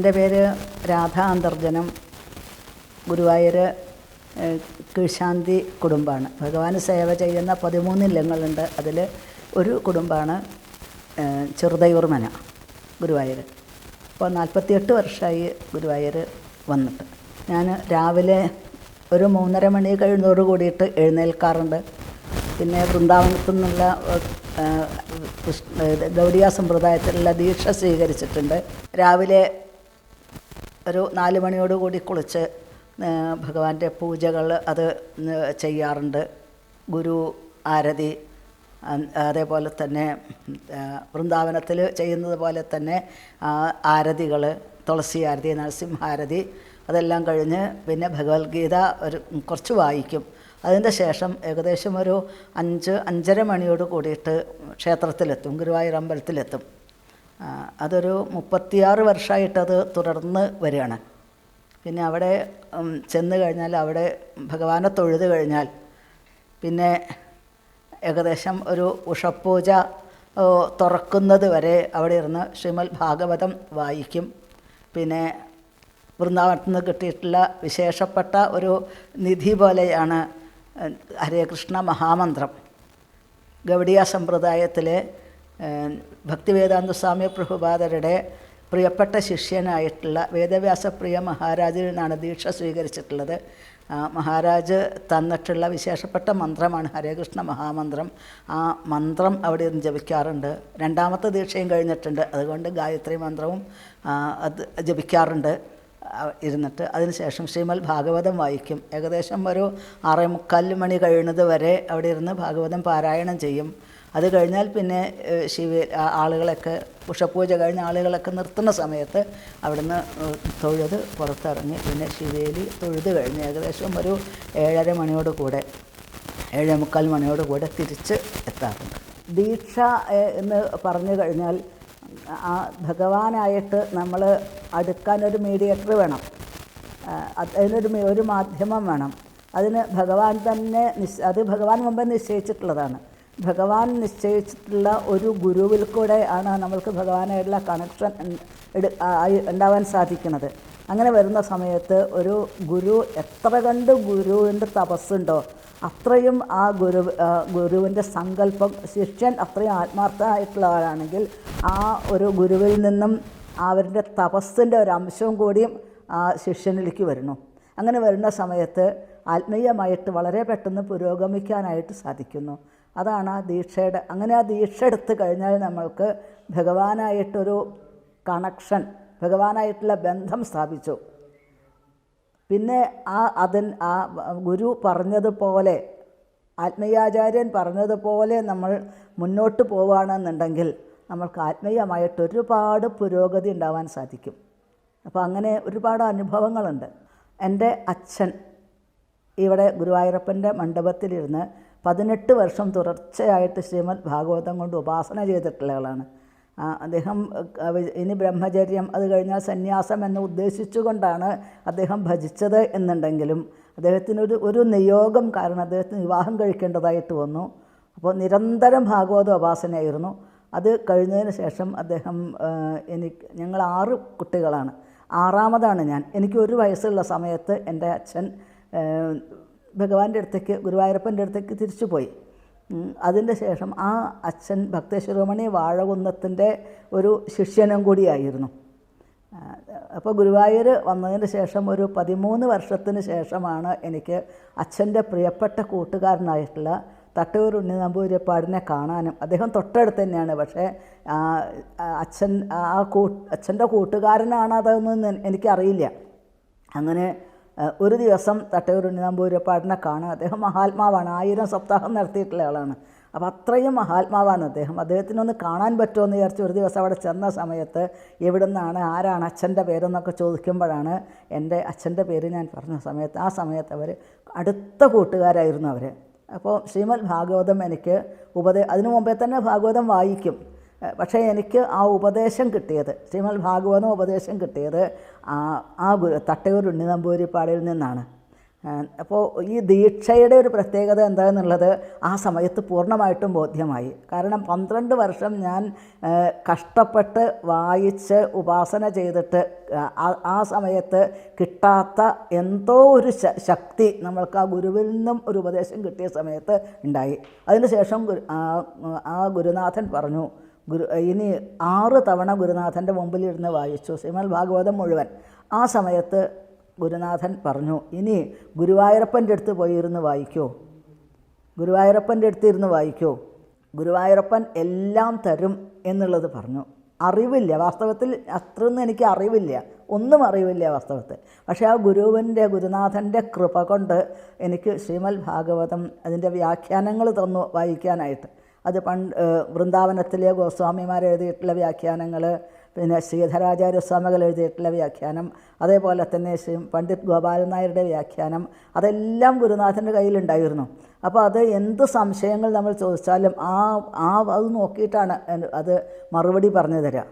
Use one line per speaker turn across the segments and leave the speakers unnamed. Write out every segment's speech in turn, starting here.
എന്റെ പേര് രാധാ അന്തർജനം. ഗുരുവായൂർ കീഴ്ശാന്തി കുടുംബമാണ് ഭഗവാന് സേവ ചെയ്യുന്ന പതിമൂന്ന് ഇല്ലങ്ങളുണ്ട്. അതിൽ ഒരു കുടുംബമാണ് ചെറുതയൂർമന ഗുരുവായൂർ. അപ്പോൾ നാൽപ്പത്തിയെട്ട് വർഷമായി ഗുരുവായൂർ വന്നിട്ട്. ഞാൻ രാവിലെ ഒരു മൂന്നര മണി കഴിയുന്നതോട് കൂടിയിട്ട് എഴുന്നേൽക്കാറുണ്ട്. പിന്നെ വൃന്ദാവനത്തു നിന്നുള്ള ഗൗഡിയ സമ്പ്രദായത്തിലുള്ള ദീക്ഷ സ്വീകരിച്ചിട്ടുണ്ട്. രാവിലെ ഒരു നാല് മണിയോട് കൂടി കുളിച്ച് ഭഗവാന്റെ പൂജകൾ അത് ചെയ്യാറുണ്ട്. ഗുരു ആരതി അതേപോലെ തന്നെ വൃന്ദാവനത്തിൽ ചെയ്യുന്നത് പോലെ തന്നെ ആരതികൾ തുളസി ആരതി നരസിംഹാരതി അതെല്ലാം കഴിഞ്ഞ് പിന്നെ ഭഗവത്ഗീത ഒരു കുറച്ച് വായിക്കും. അതിന്റെ ശേഷം ഏകദേശം ഒരു അഞ്ച് അഞ്ചര മണിയോട് കൂടിയിട്ട് ക്ഷേത്രത്തിലെത്തും ഗുരുവായൂർ അമ്പലത്തിലെത്തും. അതൊരു മുപ്പത്തിയാറ് വർഷമായിട്ടത് തുടർന്ന് വരികയാണ്. പിന്നെ അവിടെ ചെന്ന് കഴിഞ്ഞാൽ അവിടെ ഭഗവാനെ തൊഴുത് കഴിഞ്ഞാൽ പിന്നെ ഏകദേശം ഒരു ഉഷപ്പൂജ തുറക്കുന്നത് വരെ അവിടെ ഇരുന്ന് ശ്രീമൽ ഭാഗവതം വായിക്കും. പിന്നെ വൃന്ദാവനത്തിൽ നിന്ന് കിട്ടിയിട്ടുള്ള വിശേഷപ്പെട്ട ഒരു നിധി പോലെയാണ് ഹരേ കൃഷ്ണ മഹാമന്ത്രം. ഗൗഡിയ സമ്പ്രദായത്തിലെ ഭക്തിവേദാന്ത സ്വാമി പ്രഭുപാദരുടെ പ്രിയപ്പെട്ട ശിഷ്യനായിട്ടുള്ള വേദവ്യാസപ്രിയ മഹാരാജിൽ നിന്നാണ് ദീക്ഷ സ്വീകരിച്ചിട്ടുള്ളത്. മഹാരാജ് തന്നിട്ടുള്ള വിശേഷപ്പെട്ട മന്ത്രമാണ് ഹരേകൃഷ്ണ മഹാമന്ത്രം. ആ മന്ത്രം അവിടെ നിന്ന് ജപിക്കാറുണ്ട്. രണ്ടാമത്തെ ദീക്ഷയും കഴിഞ്ഞിട്ടുണ്ട്. അതുകൊണ്ട് ഗായത്രി മന്ത്രവും അത് ജപിക്കാറുണ്ട്. ഇരുന്നിട്ട് അതിനുശേഷം ശ്രീമൽ ഭാഗവതം വായിക്കും. ഏകദേശം ഒരു ആറേ മുക്കാൽ മണി കഴിയുന്നത് വരെ അവിടെ ഇരുന്ന് ഭാഗവതം പാരായണം ചെയ്യും. അത് കഴിഞ്ഞാൽ പിന്നെ ശിവ ആളുകളൊക്കെ ഉഷപൂജ കഴിഞ്ഞ ആളുകളൊക്കെ നിർത്തുന്ന സമയത്ത് അവിടുന്ന് തൊഴുത് പുറത്തിറങ്ങി. പിന്നെ ശിവേലി തൊഴുത് കഴിഞ്ഞ് ഏകദേശം ഒരു ഏഴര മണിയോട് കൂടെ ഏഴേ മുക്കാൽ മണിയോട് കൂടെ തിരിച്ച് എത്താറുണ്ട്. ദീക്ഷ എന്ന് പറഞ്ഞു കഴിഞ്ഞാൽ ആ ഭഗവാനായിട്ട് നമ്മൾ അടുക്കാൻ ഒരു മീഡിയേറ്റർ വേണം. അതിനൊരു ഒരു മാധ്യമം വേണം. അതിന് ഭഗവാൻ തന്നെ അത് ഭഗവാൻ മുമ്പേ നിശ്ചയിച്ചിട്ടുള്ളതാണ്. ഭഗവാൻ നിശ്ചയിച്ചിട്ടുള്ള ഒരു ഗുരുവിൽ കൂടെ ആണ് നമ്മൾക്ക് ഭഗവാനായിട്ടുള്ള കണക്ഷൻ ഉണ്ടാവാൻ സാധിക്കുന്നത്. അങ്ങനെ വരുന്ന സമയത്ത് ഒരു ഗുരു എത്ര കണ്ട് ഗുരുവിന്റെ തപസ്സുണ്ടോ അത്രയും ആ ഗുരു ഗുരുവിന്റെ സങ്കല്പം ശിഷ്യൻ അത്രയും ആത്മാർത്ഥമായിട്ടുള്ളവരാണെങ്കിൽ ആ ഒരു ഗുരുവിൽ നിന്നും അവരുടെ തപസ്സിന്റെ ഒരു അംശവും കൂടിയും ആ ശിഷ്യനിലേക്ക് വരുന്നു. അങ്ങനെ വരുന്ന സമയത്ത് ആത്മീയമായിട്ട് വളരെ പെട്ടെന്ന് പുരോഗമിക്കാനായിട്ട് സാധിക്കുന്നു. അതാണ് ആ ദീക്ഷയുടെ അങ്ങനെ ആ ദീക്ഷ എടുത്തു കഴിഞ്ഞാൽ നമ്മൾക്ക് ഭഗവാനായിട്ടൊരു കണക്ഷൻ ഭഗവാനായിട്ടുള്ള ബന്ധം സ്ഥാപിച്ചു. പിന്നെ ആ അതിൻ ആ ഗുരു പറഞ്ഞതുപോലെ ആത്മീയാചാര്യൻ പറഞ്ഞതുപോലെ നമ്മൾ മുന്നോട്ട് പോവുകയാണെന്നുണ്ടെങ്കിൽ നമ്മൾക്ക് ആത്മീയമായിട്ട് ഒരുപാട് പുരോഗതി ഉണ്ടാവാൻ സാധിക്കും. അപ്പോൾ അങ്ങനെ ഒരുപാട് അനുഭവങ്ങളുണ്ട്. എന്റെ അച്ഛൻ ഇവിടെ ഗുരുവായൂരപ്പന്റെ മണ്ഡപത്തിലിരുന്ന് പതിനെട്ട് വർഷം തുടർച്ചയായിട്ട് ശ്രീമദ് ഭാഗവതം കൊണ്ട് ഉപാസന ചെയ്തിട്ടുള്ള ആളാണ്. അദ്ദേഹം ഇനി ബ്രഹ്മചര്യം അത് കഴിഞ്ഞാൽ സന്യാസം എന്ന് ഉദ്ദേശിച്ചുകൊണ്ടാണ് അദ്ദേഹം ഭജിച്ചത് എന്നുണ്ടെങ്കിലും അദ്ദേഹത്തിനൊരു ഒരു നിയോഗം കാരണം അദ്ദേഹത്തിന് വിവാഹം കഴിക്കേണ്ടതായിട്ട് വന്നു. അപ്പോൾ നിരന്തരം ഭാഗവത ഉപാസനയായിരുന്നു. അത് കഴിഞ്ഞതിന് ശേഷം അദ്ദേഹം എനിക്ക് ഞങ്ങൾ ആറ് കുട്ടികളാണ്. ആറാമതാണ് ഞാൻ. എനിക്ക് ഒരു വയസ്സുള്ള സമയത്ത് എന്റെ അച്ഛൻ ഭഗവാന്റെ അടുത്തേക്ക് ഗുരുവായൂരപ്പന്റെ അടുത്തേക്ക് തിരിച്ചു പോയി അതിന്റെ ശേഷം ആ അച്ഛൻ ഭക്തശിരോമണി വാഴകുന്നത്തിന്റെ ഒരു ശിഷ്യനും കൂടിയായിരുന്നു. അപ്പോൾ ഗുരുവായൂർ വന്നതിന് ശേഷം ഒരു പതിമൂന്ന് വർഷത്തിന് ശേഷമാണ് എനിക്ക് അച്ഛന്റെ പ്രിയപ്പെട്ട കൂട്ടുകാരനായിട്ടുള്ള തട്ടൂർ ഉണ്ണി നമ്പൂതിരിപ്പാടിനെ കാണാനും അദ്ദേഹം തൊട്ടടുത്ത് തന്നെയാണ്. പക്ഷേ അച്ഛൻ ആ കൂ അച്ഛന്റെ കൂട്ടുകാരനാണ് അതൊന്നും എനിക്കറിയില്ല അങ്ങനെ ഒരു ദിവസം തട്ടയൂർ ഉണ്ണിനാമ്പൂരപ്പാടിനെ കാണാൻ അദ്ദേഹം മഹാത്മാവാണ്. ആയിരം സപ്താഹം നടത്തിയിട്ടുള്ള ആളാണ്. അപ്പോൾ അത്രയും മഹാത്മാവാണ് അദ്ദേഹം. അദ്ദേഹത്തിനൊന്ന് കാണാൻ പറ്റുമോ എന്ന് വിചാരിച്ച് ഒരു ദിവസം അവിടെ ചെന്ന സമയത്ത് എവിടെ നിന്നാണ് ആരാണ് അച്ഛന്റെ പേരെന്നൊക്കെ ചോദിക്കുമ്പോഴാണ് എന്റെ അച്ഛന്റെ പേര് ഞാൻ പറഞ്ഞ സമയത്ത് ആ സമയത്ത് അവർ അടുത്ത കൂട്ടുകാരായിരുന്നു അവർ അപ്പോൾ ശ്രീമദ് ഭാഗവതം എനിക്ക് ഉപദേ അതിനു മുമ്പേ തന്നെ ഭാഗവതം വായിക്കും. പക്ഷേ എനിക്ക് ആ ഉപദേശം കിട്ടിയത് ശ്രീമദ് ഭാഗവതം ഉപദേശം കിട്ടിയത് ആ ആ ഗുരു തട്ടയൂർ ഉണ്ണി നമ്പൂതിരിപ്പാടിൽ നിന്നാണ് അപ്പോൾ ഈ ദീക്ഷയുടെ ഒരു പ്രത്യേകത എന്താണെന്നുള്ളത് ആ സമയത്ത് പൂർണമായിട്ടും ബോധ്യമായി. കാരണം പന്ത്രണ്ട് വർഷം ഞാൻ കഷ്ടപ്പെട്ട് വായിച്ച് ഉപാസന ചെയ്തിട്ട് ആ- സമയത്ത് കിട്ടാത്ത എന്തോ ഒരു ശക്തി നമ്മൾക്ക് ആ ഗുരുവിൽ നിന്നും ഒരു ഉപദേശം കിട്ടിയ സമയത്ത് ഉണ്ടായി. അതിനുശേഷം ആ ഗുരുനാഥൻ പറഞ്ഞു ഗുരു ഇനി ആറ് തവണ ഗുരുനാഥന്റെ മുമ്പിലിരുന്ന് വായിച്ചു. ശ്രീമൽ ഭാഗവതം മുഴുവൻ. ആ സമയത്ത് ഗുരുനാഥൻ പറഞ്ഞു ഇനി ഗുരുവായൂരപ്പന്റെ അടുത്ത് പോയി ഇരുന്ന് വായിക്കോ. ഗുരുവായൂരപ്പന്റെ അടുത്ത് ഇരുന്ന് വായിക്കൂ. ഗുരുവായൂരപ്പൻ എല്ലാം തരും എന്നുള്ളത് പറഞ്ഞു. അറിവില്ല വാസ്തവത്തിൽ അത്രയൊന്നും എനിക്ക് അറിവില്ല. ഒന്നും അറിവില്ല വാസ്തവത്തിൽ. പക്ഷേ ആ ഗുരുവിന്റെ ഗുരുനാഥന്റെ കൃപ കൊണ്ട് എനിക്ക് ശ്രീമൽ ഭാഗവതം അതിന്റെ വ്യാഖ്യാനങ്ങൾ തന്നു വായിക്കാനായിട്ട്. അത് പണ്ട് വൃന്ദാവനത്തിലെ ഗോസ്വാമിമാർ എഴുതിയിട്ടുള്ള വ്യാഖ്യാനങ്ങൾ പിന്നെ ശ്രീധരാചാര്യസ്വാമികൾ എഴുതിയിട്ടുള്ള വ്യാഖ്യാനം അതേപോലെ തന്നെ ശ്രീ പണ്ഡിറ്റ് ഗോപാലൻ നായരുടെ വ്യാഖ്യാനം അതെല്ലാം ഗുരുനാഥന്റെ കയ്യിലുണ്ടായിരുന്നു. അപ്പോൾ അത് എന്ത് സംശയങ്ങൾ നമ്മൾ ചോദിച്ചാലും ആ ആ അത് നോക്കിയിട്ടാണ് അത് മറുപടി പറഞ്ഞു തരിക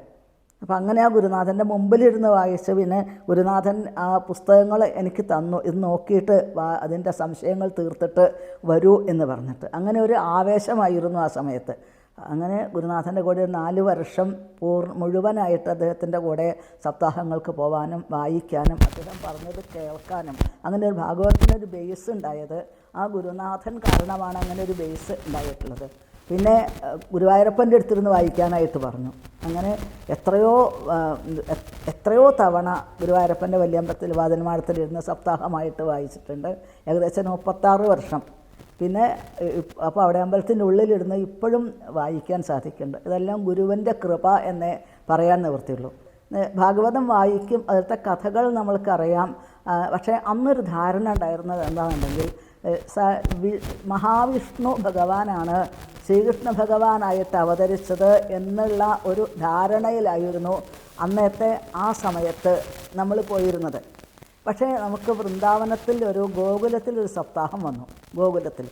അപ്പം അങ്ങനെ ആ ഗുരുനാഥന്റെ മുമ്പിലിരുന്ന് വായിച്ച് പിന്നെ ഗുരുനാഥൻ ആ പുസ്തകങ്ങൾ എനിക്ക് തന്നു. ഇത് നോക്കിയിട്ട് വാ അതിന്റെ സംശയങ്ങൾ തീർത്തിട്ട് വരൂ എന്ന് പറഞ്ഞിട്ട്. അങ്ങനെ ഒരു ആവേശമായിരുന്നു ആ സമയത്ത്. അങ്ങനെ ഗുരുനാഥന്റെ കൂടെ ഒരു നാല് വർഷം പൂർ മുഴുവനായിട്ട് അദ്ദേഹത്തിന്റെ കൂടെ സപ്താഹങ്ങൾക്ക് പോകാനും വായിക്കാനും അദ്ദേഹം പറഞ്ഞത് കേൾക്കാനും അങ്ങനെ ഒരു ഭാഗവതത്തിനൊരു ബേസ് ഉണ്ടായത് ആ ഗുരുനാഥൻ കാരണമാണ് അങ്ങനെ ഒരു ബേസ് ഉണ്ടായിട്ടുള്ളത്. പിന്നെ ഗുരുവായൂരപ്പന്റെ അടുത്തിരുന്ന് വായിക്കാനായിട്ട് പറഞ്ഞു. അങ്ങനെ എത്രയോ എത്രയോ തവണ ഗുരുവായൂരപ്പന്റെ വല്യമ്പലത്തിൽ വാദനമാടത്തിലിരുന്ന് സപ്താഹമായിട്ട് വായിച്ചിട്ടുണ്ട്. ഏകദേശം മുപ്പത്താറ് വർഷം. പിന്നെ അപ്പോൾ അവിടെ അമ്പലത്തിന്റെ ഉള്ളിലിരുന്ന് ഇപ്പോഴും വായിക്കാൻ സാധിക്കുന്നുണ്ട്. ഇതെല്ലാം ഗുരുവിന്റെ കൃപ എന്നേ പറയാൻ നിവൃത്തിയുള്ളൂ. ഭാഗവതം വായിക്കും അതിലത്തെ കഥകൾ നമ്മൾക്കറിയാം. പക്ഷേ അന്നൊരു ധാരണ ഉണ്ടായിരുന്നത് എന്താണെന്നുണ്ടെങ്കിൽ മഹാവിഷ്ണു ഭഗവാനാണ് ശ്രീകൃഷ്ണ ഭഗവാനായിട്ട് അവതരിച്ചത് എന്നുള്ള ഒരു ധാരണയിലായിരുന്നു അന്നത്തെ ആ സമയത്ത് നമ്മൾ പോയിരുന്നത്. പക്ഷേ നമുക്ക് വൃന്ദാവനത്തിൽ ഒരു ഗോകുലത്തിൽ ഒരു സപ്താഹം വന്നു ഗോകുലത്തിൽ.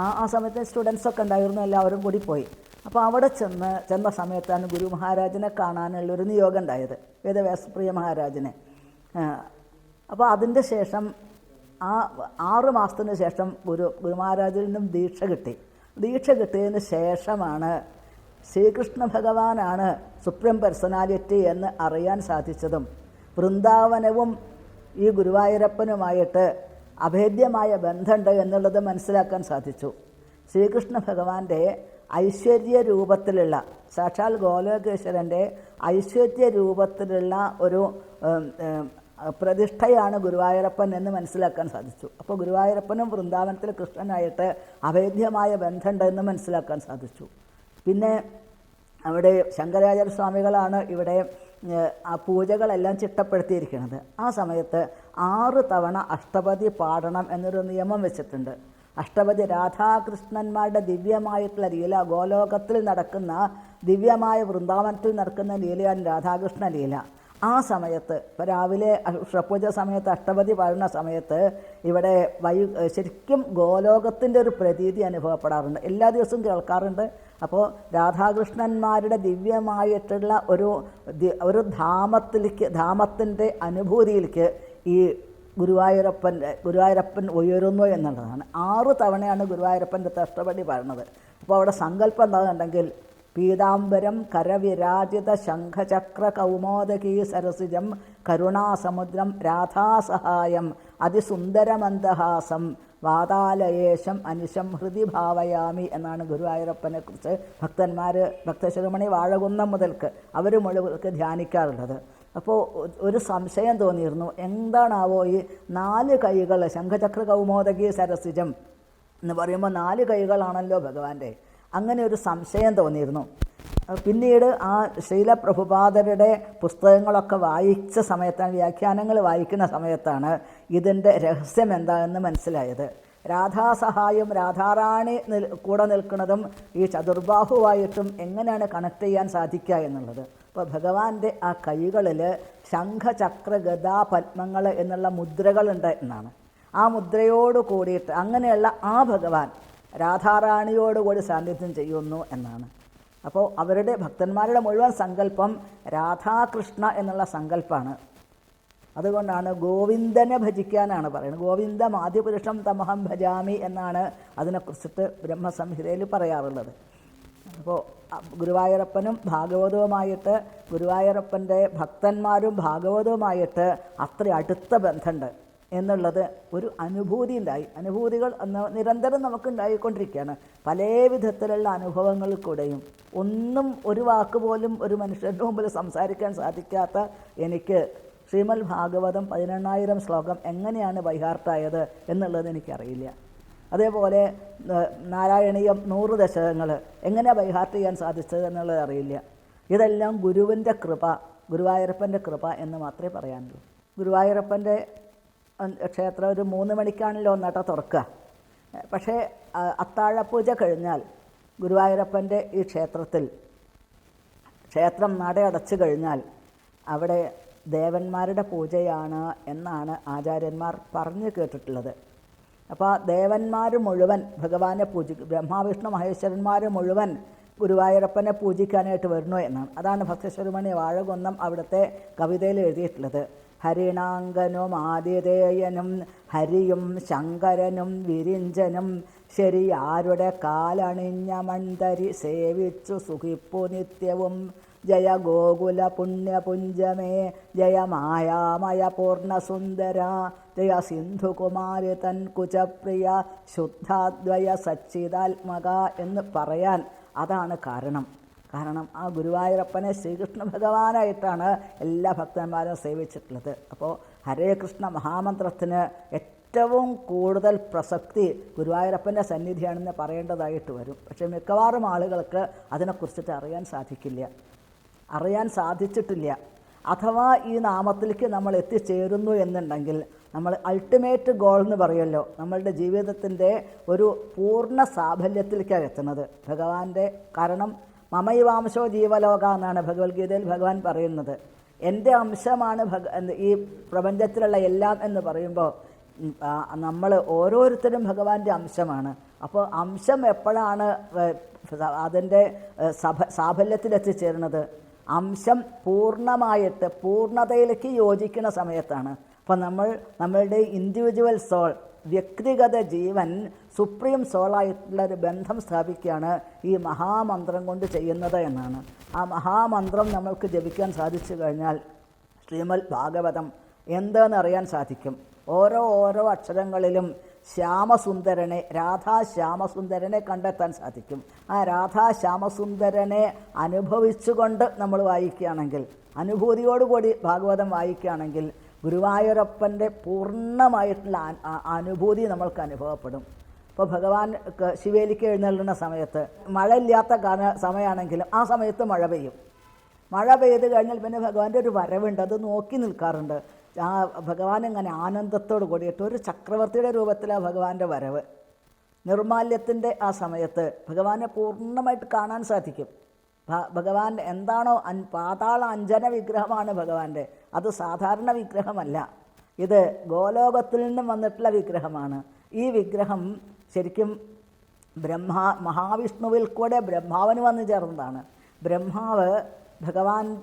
ആ ആ സമയത്ത് സ്റ്റുഡൻസൊക്കെ ഉണ്ടായിരുന്നു എല്ലാവരും കൂടി പോയി. അപ്പോൾ അവിടെ ചെന്ന് ചെന്ന സമയത്താണ് ഗുരു മഹാരാജിനെ കാണാനുള്ളൊരു നിയോഗം ഉണ്ടായത് വേദവ്യാസപ്രിയ മഹാരാജിനെ. അപ്പോൾ അതിന്റെ ശേഷം ആ ആറ് മാസത്തിന് ശേഷം ഗുരു ഗുരുമഹാരാജിൽ നിന്നും ദീക്ഷ കിട്ടി. ദീക്ഷ കിട്ടിയതിന് ശേഷമാണ് ശ്രീകൃഷ്ണ ഭഗവാനാണ് സുപ്രീം പേഴ്സണാലിറ്റി എന്ന് അറിയാൻ സാധിച്ചതും വൃന്ദാവനവും ഈ ഗുരുവായൂരപ്പനുമായിട്ട് അഭേദ്യമായ ബന്ധമുണ്ട് എന്നുള്ളത് മനസ്സിലാക്കാൻ സാധിച്ചു. ശ്രീകൃഷ്ണ ഭഗവാന്റെ ഐശ്വര്യ രൂപത്തിലുള്ള സാക്ഷാൽ ഗോലോകേശ്വരന്റെ ഐശ്വര്യ രൂപത്തിലുള്ള ഒരു പ്രതിഷ്ഠയാണ് ഗുരുവായൂരപ്പൻ എന്ന് മനസ്സിലാക്കാൻ സാധിച്ചു. അപ്പോൾ ഗുരുവായൂരപ്പനും വൃന്ദാവനത്തിൽ കൃഷ്ണനായിട്ട് അഭേദ്യമായ ബന്ധമുണ്ടെന്ന് മനസ്സിലാക്കാൻ സാധിച്ചു. പിന്നെ അവിടെ ശങ്കരാചാര്യ സ്വാമികളാണ് ഇവിടെ ആ പൂജകളെല്ലാം ചിട്ടപ്പെടുത്തിയിരിക്കുന്നത്. ആ സമയത്ത് ആറ് തവണ അഷ്ടപതി പാടണം എന്നൊരു നിയമം വെച്ചിട്ടുണ്ട്. അഷ്ടപതി രാധാകൃഷ്ണന്മാരുടെ ദിവ്യമായിട്ടുള്ള ലീല ഗോലോകത്തിൽ നടക്കുന്ന ദിവ്യമായ വൃന്ദാവനത്തിൽ നടക്കുന്ന ലീലയാണ് രാധാകൃഷ്ണ ലീല ആ സമയത്ത് ഇപ്പോൾ രാവിലെ ഷപ്പൂജ സമയത്ത് അഷ്ടപതി പാടുന്ന സമയത്ത് ഇവിടെ വൈ ശരിക്കും ഗോലോകത്തിന്റെ ഒരു പ്രതീതി അനുഭവപ്പെടാറുണ്ട്. എല്ലാ ദിവസവും കേൾക്കാറുണ്ട്. അപ്പോൾ രാധാകൃഷ്ണന്മാരുടെ ദിവ്യമായിട്ടുള്ള ഒരു ഒരു ധാമത്തിലേക്ക് ധാമത്തിന്റെ അനുഭൂതിയിലേക്ക് ഈ ഗുരുവായൂരപ്പൻ ഗുരുവായൂരപ്പൻ ഉയരുന്നു എന്നുള്ളതാണ്. ആറ് തവണയാണ് ഗുരുവായൂരപ്പന്റെ അഷ്ടപടി പറയുന്നത് അപ്പോൾ അവിടെ സങ്കല്പം എന്താണെന്നുണ്ടെങ്കിൽ പീതാംബരം കരവിരാജിത ശംഖചക്ര കൗമോദകീ സരസിജം കരുണാസമുദ്രം രാധാസഹായം അതിസുന്ദരമന്ദഹാസം വാതാലയേശം അനിശം ഹൃദി ഭാവയാമി എന്നാണ് ഗുരുവായൂരപ്പനെ കുറിച്ച് ഭക്തന്മാർ ഭക്തശിരോമണി വാഴകുന്നം മുതൽക്ക് അവർ മുഴുവൽക്ക് ധ്യാനിക്കാറുള്ളത്. അപ്പോൾ ഒരു സംശയം തോന്നിയിരുന്നു. എന്താണാവോ ഈ നാല് കൈകൾ ശംഖചക്ര കൗമോദകി സരസിജം എന്ന് പറയുമ്പോൾ നാല് കൈകളാണല്ലോ ഭഗവാന്റെ. അങ്ങനെ ഒരു സംശയം തോന്നിയിരുന്നു. പിന്നീട് ആ ശീലപ്രഭുപാദരുടെ പുസ്തകങ്ങളൊക്കെ വായിച്ച സമയത്താണ് വ്യാഖ്യാനങ്ങൾ വായിക്കുന്ന സമയത്താണ് ഇതിന്റെ രഹസ്യം എന്താണെന്ന് മനസ്സിലായത്. രാധാസഹായം രാധാറാണി നിൽ കൂടെ നിൽക്കുന്നതും ഈ ചതുർബാഹുവായിട്ടും എങ്ങനെയാണ് കണക്ട് ചെയ്യാൻ സാധിക്കുക എന്നുള്ളത്. അപ്പോൾ ഭഗവാന്റെ ആ കൈകളിൽ ശംഖചക്ര ഗദാ പത്മങ്ങൾ എന്നുള്ള മുദ്രകളുണ്ട് എന്നാണ്. ആ മുദ്രയോട് കൂടിയിട്ട് അങ്ങനെയുള്ള ആ ഭഗവാൻ രാധാറാണിയോടുകൂടി സാന്നിധ്യം ചെയ്യുന്നു എന്നാണ്. അപ്പോൾ അവരുടെ ഭക്തന്മാരുടെ മുഴുവൻ സങ്കല്പം രാധാകൃഷ്ണ എന്നുള്ള സങ്കല്പമാണ് അതുകൊണ്ടാണ് ഗോവിന്ദനെ ഭജിക്കാനാണ് പറയുന്നത്. ഗോവിന്ദം ആദ്യപുരുഷം തമഹം ഭജാമി എന്നാണ് അതിനെക്കുറിച്ചിട്ട് ബ്രഹ്മസംഹിതയിൽ പറയാറുള്ളത്. അപ്പോൾ ഗുരുവായൂരപ്പനും ഭാഗവതവുമായിട്ട് ഗുരുവായൂരപ്പന്റെ ഭക്തന്മാരും ഭാഗവതവുമായിട്ട് അത്ര അടുത്ത ബന്ധമുണ്ട്. എന്നുള്ളത് ഒരു അനുഭൂതി ഉണ്ടായി. അനുഭൂതികൾ നിരന്തരം നമുക്ക് ഉണ്ടായിക്കൊണ്ടിരിക്കുകയാണ് പല വിധത്തിലുള്ള അനുഭവങ്ങളിൽ കൂടെയും ഒന്നും ഒരു വാക്ക് പോലും ഒരു മനുഷ്യന്റെ മുമ്പിൽ സംസാരിക്കാൻ സാധിക്കാത്ത എനിക്ക് ശ്രീമൽ ഭാഗവതം പതിനെണ്ണായിരം ശ്ലോകം എങ്ങനെയാണ് ബൈഹാർട്ടായത് എന്നുള്ളത് എനിക്കറിയില്ല. അതേപോലെ നാരായണീയം നൂറ് ദശകങ്ങൾ എങ്ങനെ ബൈഹാർട്ട് ചെയ്യാൻ സാധിച്ചത് എന്നുള്ളത് അറിയില്ല. ഇതെല്ലാം ഗുരുവിന്റെ കൃപ ഗുരുവായൂരപ്പന്റെ കൃപ എന്ന് മാത്രമേ പറയാനുള്ളൂ. ഗുരുവായൂരപ്പന്റെ ക്ഷേത്രം ഒരു മൂന്ന് മണിക്കാണല്ലോ ഒന്നാട്ട തുറക്കുക. പക്ഷേ അത്താഴപൂജ കഴിഞ്ഞാൽ ഗുരുവായൂരപ്പന്റെ ഈ ക്ഷേത്രത്തിൽ ക്ഷേത്രം നടയടച്ചു കഴിഞ്ഞാൽ അവിടെ ദേവന്മാരുടെ പൂജയാണ് എന്നാണ് ആചാര്യന്മാർ പറഞ്ഞു കേട്ടിട്ടുള്ളത്. അപ്പോൾ ആ ദേവന്മാർ മുഴുവൻ ഭഗവാനെ പൂജിക്കും ബ്രഹ്മാവിഷ്ണു മഹേശ്വരന്മാർ മുഴുവൻ ഗുരുവായൂരപ്പനെ പൂജിക്കാനായിട്ട് വരണോ എന്നാണ്. അതാണ് ഭക്തശ്വരമണി വാഴകുന്നം അവിടുത്തെ കവിതയിൽ എഴുതിയിട്ടുള്ളത്. ഹരിണാങ്കനും ആതിഥേയനും ഹരിയും ശങ്കരനും വിരിഞ്ചനും ശരി ആരുടെ കാലണിഞ്ഞ മൺതരി സേവിച്ചു സുഖിപ്പു നിത്യവും. ജയ ഗോകുല പുണ്യപുഞ്ചമേ ജയ മായാമയ പൂർണസുന്ദര ജയ സിന്ധുകുമാരി തൻ കുചപ്രിയ ശുദ്ധാദ്വയ സച്ചിതാത്മക എന്ന് പറയാൻ അതാണ് കാരണം. കാരണം ആ ഗുരുവായൂരപ്പനെ ശ്രീകൃഷ്ണ ഭഗവാനായിട്ടാണ് എല്ലാ ഭക്തന്മാരും സേവിച്ചിട്ടുള്ളത്. അപ്പോൾ ഹരേ കൃഷ്ണ മഹാമന്ത്രത്തിന് ഏറ്റവും കൂടുതൽ പ്രസക്തി ഗുരുവായൂരപ്പന്റെ സന്നിധിയാണെന്ന് പറയേണ്ടതായിട്ട് വരും. പക്ഷേ മിക്കവാറും ആളുകൾക്ക് അതിനെക്കുറിച്ചിട്ട് അറിയാൻ സാധിക്കില്ല. അറിയാൻ സാധിച്ചിട്ടില്ല. അഥവാ ഈ നാമത്തിലേക്ക് നമ്മൾ എത്തിച്ചേരുന്നു എന്നുണ്ടെങ്കിൽ നമ്മൾ അൾട്ടിമേറ്റ് ഗോൾ എന്ന് പറയുമല്ലോ നമ്മളുടെ ജീവിതത്തിന്റെ ഒരു പൂർണ സാഫല്യത്തിലേക്കാണ് എത്തുന്നത്. ഭഗവാന്റെ കാരണം മമൈവാംശോ ജീവലോക എന്നാണ് ഭഗവത്ഗീതയിൽ ഭഗവാൻ പറയുന്നത്. എന്റെ അംശമാണ് ഭഗ ഈ പ്രപഞ്ചത്തിലുള്ള എല്ലാം എന്ന് പറയുമ്പോൾ നമ്മൾ ഓരോരുത്തരും ഭഗവാന്റെ അംശമാണ്. അപ്പോൾ അംശം എപ്പോഴാണ് അതിന്റെ സഭ സാഫല്യത്തിലെത്തിച്ചേരുന്നത്? അംശം പൂർണമായിട്ട് പൂർണതയിലേക്ക് യോജിക്കുന്ന സമയത്താണ്. അപ്പോൾ നമ്മൾ നമ്മളുടെ ഇൻഡിവിജ്വൽ സോൾ വ്യക്തിഗത ജീവൻ സുപ്രീം സോളായിട്ടുള്ള ഒരു ബന്ധം സ്ഥാപിക്കുകയാണ് ഈ മഹാമന്ത്രം കൊണ്ട് ചെയ്യുന്നത് എന്നാണ്. ആ മഹാമന്ത്രം നമ്മൾക്ക് ജപിക്കാൻ സാധിച്ചു കഴിഞ്ഞാൽ ശ്രീമദ് ഭാഗവതം എന്താണെന്നറിയാൻ സാധിക്കും. ഓരോ ഓരോ അക്ഷരങ്ങളിലും ശ്യാമസുന്ദരനെ രാധാ ശ്യാമസുന്ദരനെ കണ്ടെത്താൻ സാധിക്കും. ആ രാധാ ശ്യാമസുന്ദരനെ അനുഭവിച്ചുകൊണ്ട് നമ്മൾ വായിക്കുകയാണെങ്കിൽ അനുഭൂതിയോടുകൂടി ഭാഗവതം വായിക്കുകയാണെങ്കിൽ ഗുരുവായൂരപ്പന്റെ പൂർണമായിട്ടുള്ള അനുഭൂതി നമ്മൾക്ക് അനുഭവപ്പെടും. ഇപ്പോൾ ഭഗവാൻ ശിവേലിക്ക് എഴുന്നള്ളുന്ന സമയത്ത് മഴയില്ലാത്ത കാല സമയമാണെങ്കിലും ആ സമയത്ത് മഴ പെയ്യും. മഴ പെയ്ത് കഴിഞ്ഞാൽ പിന്നെ ഭഗവാന്റെ ഒരു വരവുണ്ട്. അത് നോക്കി നിൽക്കാറുണ്ട്. ആ ഭഗവാൻ ഇങ്ങനെ ആനന്ദത്തോട് കൂടിയിട്ട് ഒരു ചക്രവർത്തിയുടെ രൂപത്തിലാണ് ഭഗവാന്റെ വരവ്. നിർമാല്യത്തിന്റെ ആ സമയത്ത് ഭഗവാനെ പൂർണമായിട്ട് കാണാൻ സാധിക്കും. ഭഗവാൻ എന്താണോ അൻ പാതാള അഞ്ജന വിഗ്രഹമാണ് ഭഗവാന്റെ. അത് സാധാരണ വിഗ്രഹമല്ല. ഇത് ഗോലോകത്തിൽ നിന്നും വന്നിട്ടുള്ള വിഗ്രഹമാണ്. ഈ വിഗ്രഹം ശരിക്കും ബ്രഹ്മാ മഹാവിഷ്ണുവിൽ കൂടെ ബ്രഹ്മാവിന് വന്നു ചേർന്നതാണ്. ബ്രഹ്മാവ് ഭഗവാൻ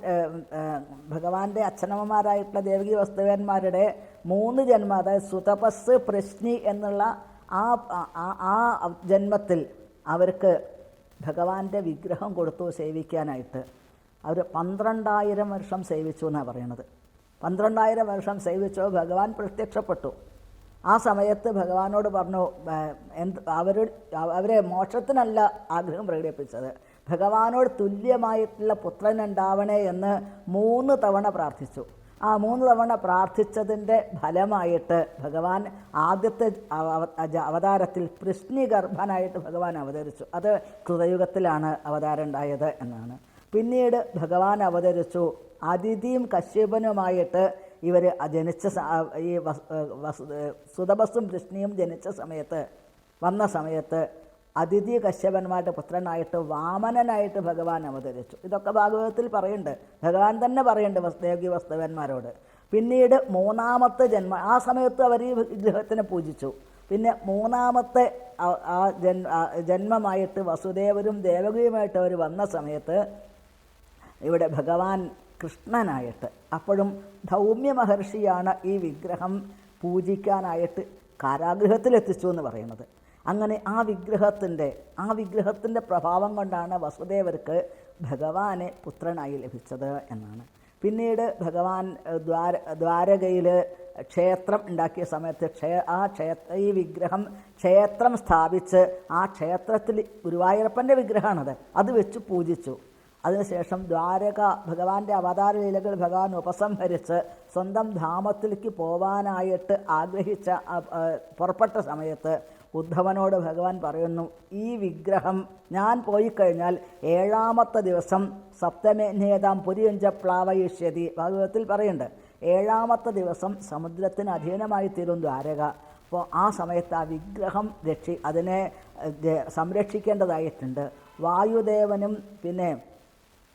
ഭഗവാന്റെ അച്ഛനമ്മമാരായിട്ടുള്ള ദേവകി വസ്തുവന്മാരുടെ മൂന്ന് ജന്മ അതായത് സുതപസ് പ്രശ്നി എന്നുള്ള ആ- ആ ജന്മത്തിൽ അവർക്ക് ഭഗവാന്റെ വിഗ്രഹം കൊടുത്തു സേവിക്കാനായിട്ട്. അവർ പന്ത്രണ്ടായിരം വർഷം സേവിച്ചു എന്നാണ് പറയണത്. പന്ത്രണ്ടായിരം വർഷം സേവിച്ചോ ഭഗവാൻ പ്രത്യക്ഷപ്പെട്ടു. ആ സമയത്ത് ഭഗവാനോട് പറഞ്ഞു എന്ത് അവർ അവരെ മോക്ഷത്തിനല്ല ആഗ്രഹം പ്രകടിപ്പിച്ചത്. ഭഗവാനോട് തുല്യമായിട്ടുള്ള പുത്രൻ ഉണ്ടാവണേ എന്ന് മൂന്ന് തവണ പ്രാർത്ഥിച്ചു. ആ മൂന്ന് തവണ പ്രാർത്ഥിച്ചതിന്റെ ഫലമായിട്ട് ഭഗവാൻ ആദ്യത്തെ അവ- അവ- അവതാരത്തിൽ കൃഷ്ണി ഗർഭനായിട്ട് ഭഗവാൻ അവതരിച്ചു. അത് കൃതയുഗത്തിലാണ് അവതാരം ഉണ്ടായത് എന്നാണ്. പിന്നീട് ഭഗവാൻ അവതരിച്ചു അതിഥിയും കശ്യപനുമായിട്ട് ഇവർ ജനിച്ച ഈ സുതപസ്സും കൃഷ്ണിയും ജനിച്ച സമയത്ത് വന്ന സമയത്ത് അതിഥി കശ്യപന്മാരുടെ പുത്രനായിട്ട് വാമനനായിട്ട് ഭഗവാൻ അവതരിച്ചു. ഇതൊക്കെ ഭാഗവതത്തിൽ പറയുന്നുണ്ട്. ഭഗവാൻ തന്നെ പറയുന്നുണ്ട് വസ്തുയോഗി വസ്തുവന്മാരോട്. പിന്നീട് മൂന്നാമത്തെ ജന്മ ആ സമയത്ത് അവർ ഈ വിഗ്രഹത്തിനെ പൂജിച്ചു. പിന്നെ മൂന്നാമത്തെ ആ ജന്മമായിട്ട് വസുദേവരും ദേവകിയുമായിട്ട് അവർ വന്ന സമയത്ത് ഇവിടെ ഭഗവാൻ കൃഷ്ണനായിട്ട്. അപ്പോഴും ധൗമ്യ മഹർഷിയാണ് ഈ വിഗ്രഹം പൂജിക്കാനായിട്ട് കാരാഗൃഹത്തിലെത്തിച്ചു എന്ന് പറയുന്നത്. അങ്ങനെ ആ വിഗ്രഹത്തിന്റെ ആ വിഗ്രഹത്തിന്റെ പ്രഭാവം കൊണ്ടാണ് വസുദേവർക്ക് ഭഗവാനെ പുത്രനായി ലഭിച്ചത് എന്നാണ്. പിന്നീട് ഭഗവാൻ ദ്വാര ദ്വാരകയിൽ ക്ഷേത്രം ഉണ്ടാക്കിയ സമയത്ത് ക്ഷേ ആ ക്ഷേത്ര ഈ വിഗ്രഹം ക്ഷേത്രം സ്ഥാപിച്ച് ആ ക്ഷേത്രത്തിൽ ഗുരുവായൂരപ്പന്റെ വിഗ്രഹമാണത്. അത് വെച്ച് പൂജിച്ചു. അതിനുശേഷം ദ്വാരക ഭഗവാന്റെ അവതാര ലീലകൾ ഭഗവാൻ ഉപസംഹരിച്ച് സ്വന്തം ധാമത്തിലേക്ക് പോവാനായിട്ട് ആഗ്രഹിച്ച പുറപ്പെട്ട സമയത്ത് ഉദ്ധവനോട് ഭഗവാൻ പറയുന്നു ഈ വിഗ്രഹം ഞാൻ പോയി കഴിഞ്ഞാൽ ഏഴാമത്തെ ദിവസം സപ്തമേനേതാം പുരിയഞ്ച പ്ലാവയിഷ്യതി ഭാഗവതത്തിൽ പറയുന്നുണ്ട്. ഏഴാമത്തെ ദിവസം സമുദ്രത്തിന് അധീനമായി തീരും ദ്വാരക. അപ്പോൾ ആ സമയത്ത് ആ വിഗ്രഹം രക്ഷി അതിനെ സംരക്ഷിക്കേണ്ടതായിട്ടുണ്ട്. വായുദേവനും പിന്നെ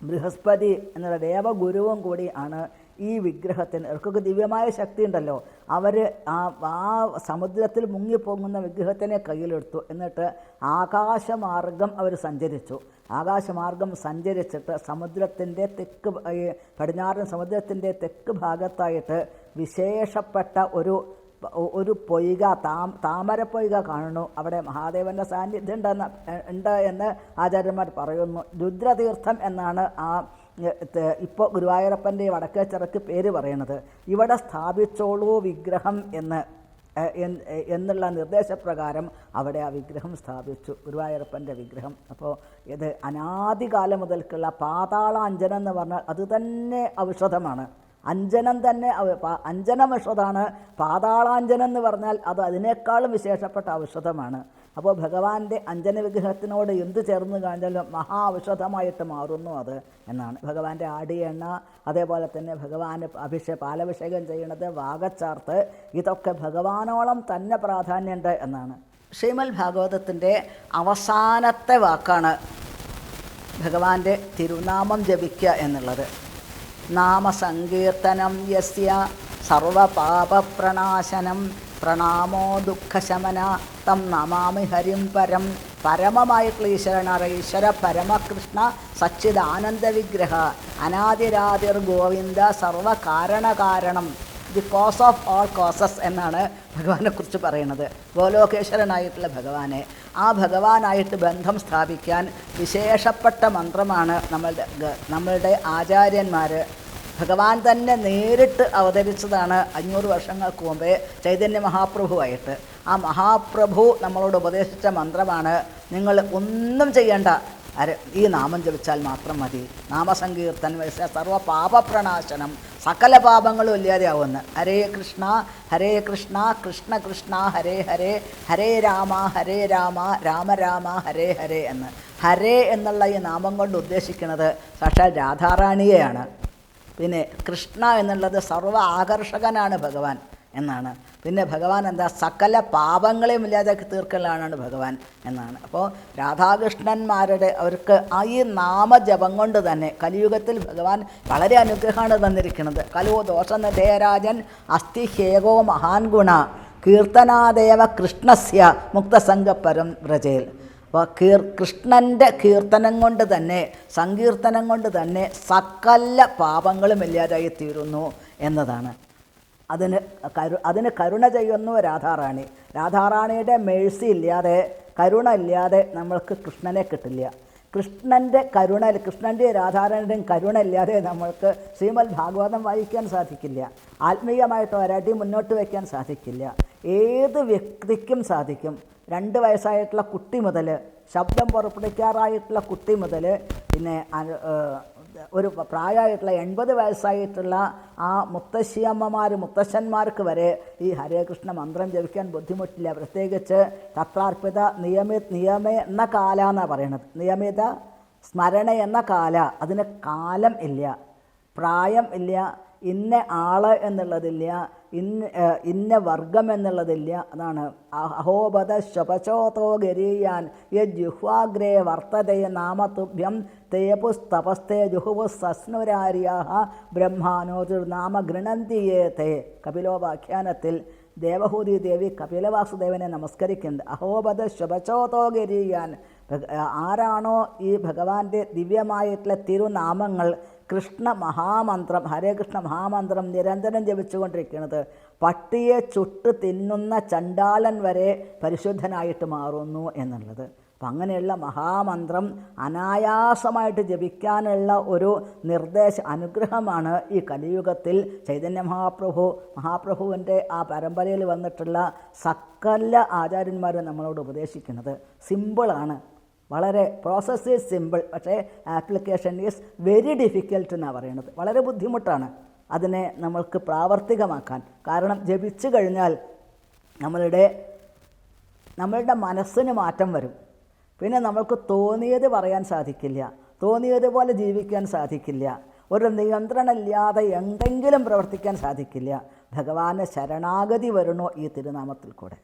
ബൃഹസ്പതി എന്നുള്ള ദേവഗുരുവും കൂടി ആണ് ഈ വിഗ്രഹത്തിന്. അവർക്കൊക്കെ ദിവ്യമായ ശക്തി ഉണ്ടല്ലോ അവർ ആ ആ സമുദ്രത്തിൽ മുങ്ങിപ്പോങ്ങുന്ന വിഗ്രഹത്തിനെ കയ്യിലെടുത്തു. എന്നിട്ട് ആകാശമാർഗം അവർ സഞ്ചരിച്ചു. ആകാശമാർഗം സഞ്ചരിച്ചിട്ട് സമുദ്രത്തിന്റെ തെക്ക് പടിഞ്ഞാറൻ സമുദ്രത്തിന്റെ തെക്ക് ഭാഗത്തായിട്ട് വിശേഷപ്പെട്ട ഒരു ഒരു പൊയ്ക താം താമര പൊയ്ക കാണുന്നു. അവിടെ മഹാദേവന്റെ സാന്നിധ്യം ഉണ്ടെന്ന് ഉണ്ട് എന്ന് ആചാര്യന്മാർ പറയുന്നു. രുദ്രതീർത്ഥം എന്നാണ് ആ ഇപ്പോൾ ഗുരുവായൂരപ്പന്റെ വടക്കേ ചിറക്ക് പേര് പറയണത് ഇവിടെ സ്ഥാപിച്ചോളൂ വിഗ്രഹം എന്ന് എന്നുള്ള നിർദ്ദേശപ്രകാരം അവിടെ ആ വിഗ്രഹം സ്ഥാപിച്ചു. ഗുരുവായൂരപ്പന്റെ വിഗ്രഹം. അപ്പോൾ ഇത് അനാദികാലം മുതൽക്കുള്ള പാതാളാഞ്ജനം എന്ന് പറഞ്ഞാൽ അത് തന്നെ ഔഷധമാണ്. അഞ്ജനം തന്നെ അഞ്ജന ഔഷധമാണ് പാതാളാഞ്ജനം എന്ന് പറഞ്ഞാൽ അത് അതിനേക്കാളും വിശേഷപ്പെട്ട ഔഷധമാണ്. അപ്പോൾ ഭഗവാന്റെ അഞ്ജന വിഗ്രഹത്തിനോട് എന്ത് ചേർന്ന് കഴിഞ്ഞാലും മഹാ ഔഷധമായിട്ട് മാറുന്നു അത് എന്നാണ്. ഭഗവാന്റെ ആടിയെണ്ണ അതേപോലെ തന്നെ ഭഗവാന് അഭിഷേക പാലഭിഷേകം ചെയ്യണത് വാഗച്ചാർത്ത് ഇതൊക്കെ ഭഗവാനോളം തന്നെ പ്രാധാന്യമുണ്ട് എന്നാണ്. ശ്രീമൽ ഭാഗവതത്തിന്റെ അവസാനത്തെ വാക്കാണ് ഭഗവാന്റെ തിരുനാമം ജപിക്കുക എന്നുള്ളത്. നാമസങ്കീർത്തനം യസ്യ സർവപാപപ്രണാശനം പ്രണാമോ ദുഃഖശമന തം നമാമി ഹരിം പരം. പരമമായിട്ടുള്ള ഈശ്വരനാണ് ഈശ്വര പരമകൃഷ്ണ സച്ചിദാനന്ദ വിഗ്രഹ. Govinda സർവകാരണകാരണം. The cause of all causes എന്നാണ് ഭഗവാനെക്കുറിച്ച് പറയുന്നത്. ഗോലോകേശ്വരനായിട്ടുള്ള ഭഗവാനെ. ആ ഭഗവാനായിട്ട് ബന്ധം സ്ഥാപിക്കാൻ വിശേഷപ്പെട്ട മന്ത്രമാണ് നമ്മളുടെ നമ്മളുടെ ആചാര്യന്മാർ ഭഗവാൻ തന്നെ നേരിട്ട് അവതരിച്ചതാണ് അഞ്ഞൂറ് വർഷങ്ങൾക്ക് മുമ്പേ ചൈതന്യ മഹാപ്രഭുവായിട്ട്. ആ മഹാപ്രഭു നമ്മളോട് ഉപദേശിച്ച മന്ത്രമാണ് നിങ്ങൾ ഒന്നും ചെയ്യേണ്ട. അര ഈ നാമം ജപിച്ചാൽ മാത്രം മതി. നാമസങ്കീർത്തൻ വയസ്സ സർവ പാപപ്രണാശനം. സകല പാപങ്ങളും ഇല്ലാതെയാവുമെന്ന്. ഹരേ കൃഷ്ണ ഹരേ കൃഷ്ണ കൃഷ്ണ കൃഷ്ണ ഹരേ ഹരേ ഹരേ രാമ ഹരേ രാമ രാമ രാമ ഹരേ ഹരേ എന്ന്. ഹരേ എന്നുള്ള ഈ നാമം കൊണ്ട് ഉദ്ദേശിക്കുന്നത് സാക്ഷാൽ രാധാറാണിയെയാണ്. പിന്നെ കൃഷ്ണ എന്നുള്ളത് സർവ ആകർഷകനാണ് ഭഗവാൻ. എന്നാണ്. പിന്നെ ഭഗവാൻ എന്താ? സകല പാപങ്ങളെയും ഇല്ലാതാക്കി തീർക്കലാണ് ഭഗവാൻ എന്നാണ്. അപ്പോൾ രാധാകൃഷ്ണന്മാരുടെ അവർക്ക് ആ ഈ നാമജപം കൊണ്ട് തന്നെ കലിയുഗത്തിൽ ഭഗവാൻ വളരെ അനുഗ്രഹമാണ് തന്നിരിക്കുന്നത്. കലോ ദോഷനിധേയരാജൻ അസ്ഥി ഹേകോ മഹാൻ ഗുണ കീർത്തനാദേവ കൃഷ്ണസ്യ മുക്തസംഗപരം വ്രജയിൽ അപ്പോൾ കീർ കൃഷ്ണന്റെ കീർത്തനം കൊണ്ട് തന്നെ സങ്കീർത്തനം കൊണ്ട് തന്നെ സകല പാപങ്ങളും ഇല്ലാതായി തീരുന്നു എന്നതാണ്. അതിന് കരു അതിന് കരുണ ചെയ്യുന്നു രാധാറാണി. രാധാറാണിയുടെ മേഴ്സി ഇല്ലാതെ കരുണ ഇല്ലാതെ നമ്മൾക്ക് കൃഷ്ണനെ കിട്ടില്ല. കൃഷ്ണന്റെ കരുണ കൃഷ്ണന്റെയും രാധാറാണിയുടെയും കരുണ ഇല്ലാതെ നമ്മൾക്ക് ശ്രീമദ് ഭാഗവതം വായിക്കാൻ സാധിക്കില്ല. ആത്മീയമായിട്ട് ഒരടി മുന്നോട്ട് വയ്ക്കാൻ സാധിക്കില്ല. ഏത് വ്യക്തിക്കും സാധിക്കും. രണ്ട് വയസ്സായിട്ടുള്ള കുട്ടി മുതൽ ശബ്ദം പുറപ്പെടുവിക്കാറായിട്ടുള്ള കുട്ടി മുതൽ പിന്നെ ഒരു പ്രായമായിട്ടുള്ള എൺപത് വയസ്സായിട്ടുള്ള ആ മുത്തശ്ശിയമ്മമാർ മുത്തശ്ശന്മാർക്ക് വരെ ഈ ഹരേ കൃഷ്ണ മന്ത്രം ജപിക്കാൻ ബുദ്ധിമുട്ടില്ല. പ്രത്യേകിച്ച് തത്രാർപ്പിത നിയമി നിയമ എന്ന കാല എന്നാണ് പറയണത്. നിയമിത സ്മരണ എന്ന കാല. അതിന് കാലം ഇല്ല. പ്രായം ഇല്ല. ഇന്ന ആൾ എന്നുള്ളതില്ല. ഇന്ന ഇന്ന വർഗം എന്നുള്ളതില്ല. അതാണ് അഹോപത ശപചോതോ ഗരീയാൻ യജുഹ്വാഗ്രേ വർത്തതേ നാമതുഭ്യം തേപുസ്തപസ്തേ ജുഹുവുസ്സസ്നുരാര്യാഹ ബ്രഹ്മാനോതിർനാമ ഗൃണന്തിയേ തേ കപിലോപാഖ്യാനത്തിൽ ദേവഹൂതി ദേവി കപിലവാസുദേവനെ നമസ്കരിക്കുന്നുണ്ട്. അഹോപത ശുഭചോതോ ഗരീയാൻ. ആരാണോ ഈ ഭഗവാന്റെ ദിവ്യമായിട്ടുള്ള തിരുനാമങ്ങൾ കൃഷ്ണ മഹാമന്ത്രം ഹരേ കൃഷ്ണ മഹാമന്ത്രം നിരന്തരം ജപിച്ചുകൊണ്ടിരിക്കുന്നത്. പട്ടിയെ ചുട്ട് തിന്നുന്ന ചണ്ടാലൻ വരെ പരിശുദ്ധനായിട്ട് മാറുന്നു എന്നുള്ളത്. അപ്പം അങ്ങനെയുള്ള മഹാമന്ത്രം അനായാസമായിട്ട് ജപിക്കാനുള്ള ഒരു നിർദ്ദേശ അനുഗ്രഹമാണ് ഈ കലിയുഗത്തിൽ ചൈതന്യ മഹാപ്രഭു മഹാപ്രഭുവിന്റെ ആ പരമ്പരയിൽ വന്നിട്ടുള്ള സകല ആചാര്യന്മാരും നമ്മളോട് ഉപദേശിക്കുന്നത്. സിമ്പിളാണ്. വളരെ പ്രോസസ്സ് ഈസ് സിമ്പിൾ പക്ഷേ ആപ്ലിക്കേഷൻ ഈസ് വെരി ഡിഫിക്കൽട്ട് എന്നാണ് പറയുന്നത്. വളരെ ബുദ്ധിമുട്ടാണ് അതിനെ നമ്മൾക്ക് പ്രാവർത്തികമാക്കാൻ. കാരണം ജപിച്ചു കഴിഞ്ഞാൽ നമ്മളുടെ നമ്മളുടെ മനസ്സിന് മാറ്റം വരും. പിന്നെ നമ്മൾക്ക് തോന്നിയത് പറയാൻ സാധിക്കില്ല. തോന്നിയതുപോലെ ജീവിക്കാൻ സാധിക്കില്ല. ഒരു നിയന്ത്രണമില്ലാതെ എന്തെങ്കിലും പ്രവർത്തിക്കാൻ സാധിക്കില്ല. ഭഗവാന് ശരണാഗതി വരണോ ഈ തിരുനാമത്തിൽ കൂടെ.